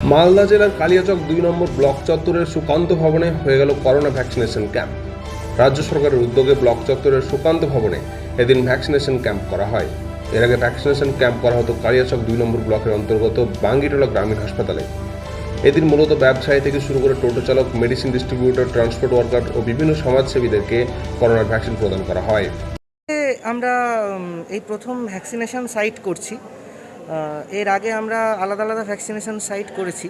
মালদা জেলার কালিয়াচক দুই নম্বর ব্লক চত্বরের সুকান্ত ভবনে হয়ে গেল করোনা ভ্যাকসিনেশন ক্যাম্প। রাজ্য সরকারের উদ্যোগে ব্লক চত্বরের সুকান্ত ভবনে এদিন ভ্যাকসিনেশন ক্যাম্প করা হয়। এর আগে ভ্যাকসিনেশন ক্যাম্প করা হতো কালিয়াচক দুই নম্বর ব্লকের অন্তর্গত বাঙ্গিটোলা গ্রামীণ হাসপাতালে। এদিন মূলত ব্যবসায়ী থেকে শুরু করে টোটো চালক, মেডিসিন ডিস্ট্রিবিউটর, ট্রান্সপোর্ট ওয়ার্কার ও বিভিন্ন সমাজসেবীদেরকে করোনার ভ্যাকসিন প্রদান করা হয়। আমরা এই প্রথম ভ্যাকসিনেশন সাইট করছি। এর আগে আমরা আলাদা আলাদা ভ্যাকসিনেশন সাইট করেছি।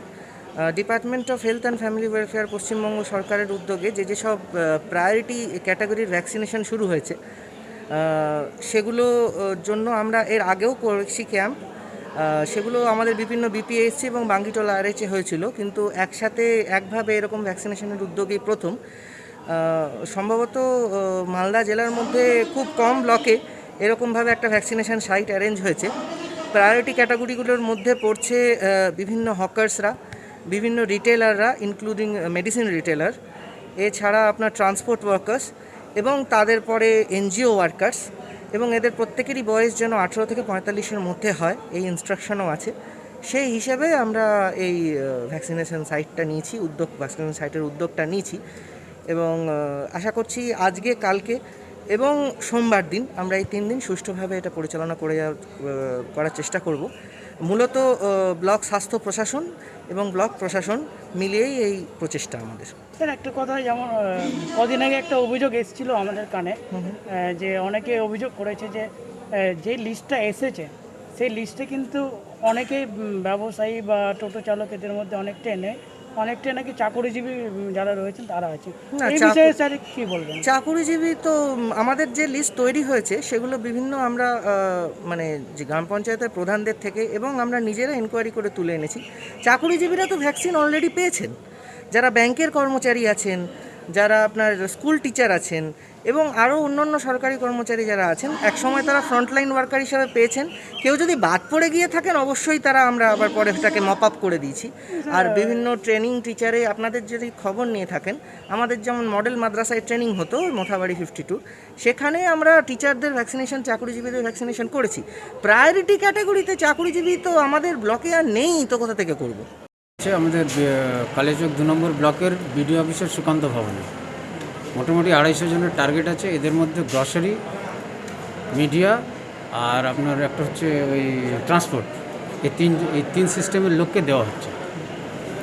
Department of health and family welfare Paschimbanga সরকারের উদ্যোগে যে যেসব প্রায়োরিটি ক্যাটাগরির ভ্যাকসিনেশন শুরু হয়েছে সেগুলো জন্য আমরা এর আগেও করেছি ক্যাম্প সেগুলো আমাদের বিভিন্ন বিপিএসসি এবং বাঙ্গিটোলা আরএচে হয়েছিল, কিন্তু একসাথে একভাবে এরকম ভ্যাকসিনেশনের উদ্যোগই প্রথম। সম্ভবত মালদা জেলার মধ্যে খুব কম ব্লকে এরকমভাবে একটা ভ্যাকসিনেশন সাইট অ্যারেঞ্জ হয়েছে। প্রায়োরিটি ক্যাটাগরিগুলোর মধ্যে পড়ছে বিভিন্ন হকার্সরা বিভিন্ন রিটেলাররা ইনক্লুডিং মেডিসিন রিটেলার এছাড়া আপনার ট্রান্সপোর্ট ওয়ার্কার্স এবং তাদের পরে এনজিও ওয়ার্কার্স এবং এদের প্রত্যেকেরই বয়স যেন আঠেরো থেকে পঁয়তাল্লিশের মধ্যে হয়, এই ইনস্ট্রাকশনও আছে। সেই হিসেবে আমরা এই ভ্যাকসিনেশন সাইটটা নিয়েছি, উদ্যোগ ভ্যাকসিনেশন সাইটের উদ্যোগটা নিয়েছি এবং আশা করছি আজকে, কালকে এবং সোমবার দিন আমরা এই তিন দিন সুষ্ঠুভাবে এটা পরিচালনা করে করার চেষ্টা করব। মূলত ব্লক স্বাস্থ্য প্রশাসন এবং ব্লক প্রশাসন মিলিয়েই এই প্রচেষ্টা আমাদের। স্যার একটা কথা যেমন কদিন আগে একটা অভিযোগ এসেছিল আমাদের কানে যে অনেকে অভিযোগ করেছে যে যে লিস্টটা এসেছে সেই লিস্টে কিন্তু অনেকেই ব্যবসায়ী বা টোটো চালক এদের মধ্যে অনেকটা এনে অনেকটা নাকি চাকরিজীবী যারা রয়েছেন তারা আছে না, এই বিষয়ে স্যার কি বলবেন? চাকুরিজীবী তো আমাদের যে লিস্ট তৈরি হয়েছে সেগুলো বিভিন্ন আমরা মানে যে গ্রাম পঞ্চায়েতের প্রধানদের থেকে এবং আমরা নিজেরা ইনকোয়ারি করে তুলে এনেছি। চাকুরিজীবীরা তো ভ্যাকসিন অলরেডি পেয়েছেন। যারা ব্যাংকের কর্মচারী আছেন যারা আপনার স্কুল টিচার আছেন এবং আরও অন্যান্য সরকারি কর্মচারী যারা আছেন, একসময় তারা ফ্রন্টলাইন ওয়ার্কার হিসাবে পেয়েছেন। কেউ যদি বাদ পড়ে গিয়ে থাকেন, অবশ্যই তারা আমরা আবার পরে সেটাকে মপ আপ করে দিয়েছি। আর বিভিন্ন ট্রেনিং টিচারে আপনাদের যদি খবর নিয়ে থাকেন, আমাদের যেমন মডেল মাদ্রাসায় ট্রেনিং হতো, মোথাবাড়ি ফিফটি টু সেখানে আমরা টিচারদের ভ্যাকসিনেশন চাকুরিজীবীদের ভ্যাকসিনেশন করেছি। প্রায়োরিটি ক্যাটাগরিতে চাকুরিজীবী তো আমাদের ব্লকে আর নেই, তো কোথা থেকে করব? আমাদের কালেচক দু নম্বর ব্লকের বিডিও অফিসের সুকান্ত ভবনে। মোটামুটি আড়াইশো জনের টার্গেট আছে। এদের মধ্যে গ্রসারি মিডিয়া আর আপনার একটা হচ্ছে ওই ট্রান্সপোর্ট এই তিন এই তিন সিস্টেমের লোককে দেওয়া হচ্ছে।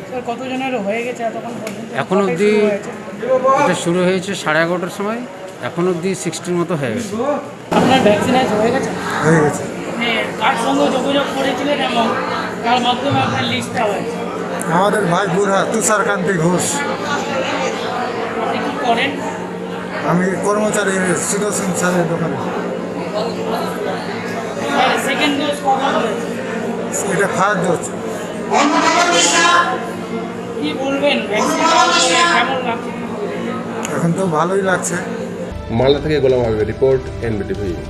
স্যার কতজনের হয়ে গেছে এখন অবধি এটা শুরু হয়েছে সাড়ে এগারোটার সময়। এখন অবধি সিক্সটির মতো হয়ে গেছে। আপনার ভ্যাকসিনেজ হয়ে গেছে? হয়ে গেছে। কার সঙ্গে যোগাযোগ করেছিলেন এবং তার মাধ্যমে আপনার লিস্টটা হয়েছে? আমাদের ভাই বুড়া তুষারকান্তি ঘোষ। করেন? আমি কর্মচারী সুদর্শন স্যারের দোকানে। সেকেন্ড ডোজ এটা ফার্স্ট ডোজ কি বলবেন? কেমন লাগছে? এখন তো ভালোই লাগছে। মালদা থেকে গোলাম হাবিবের রিপোর্ট এনবিটিভি।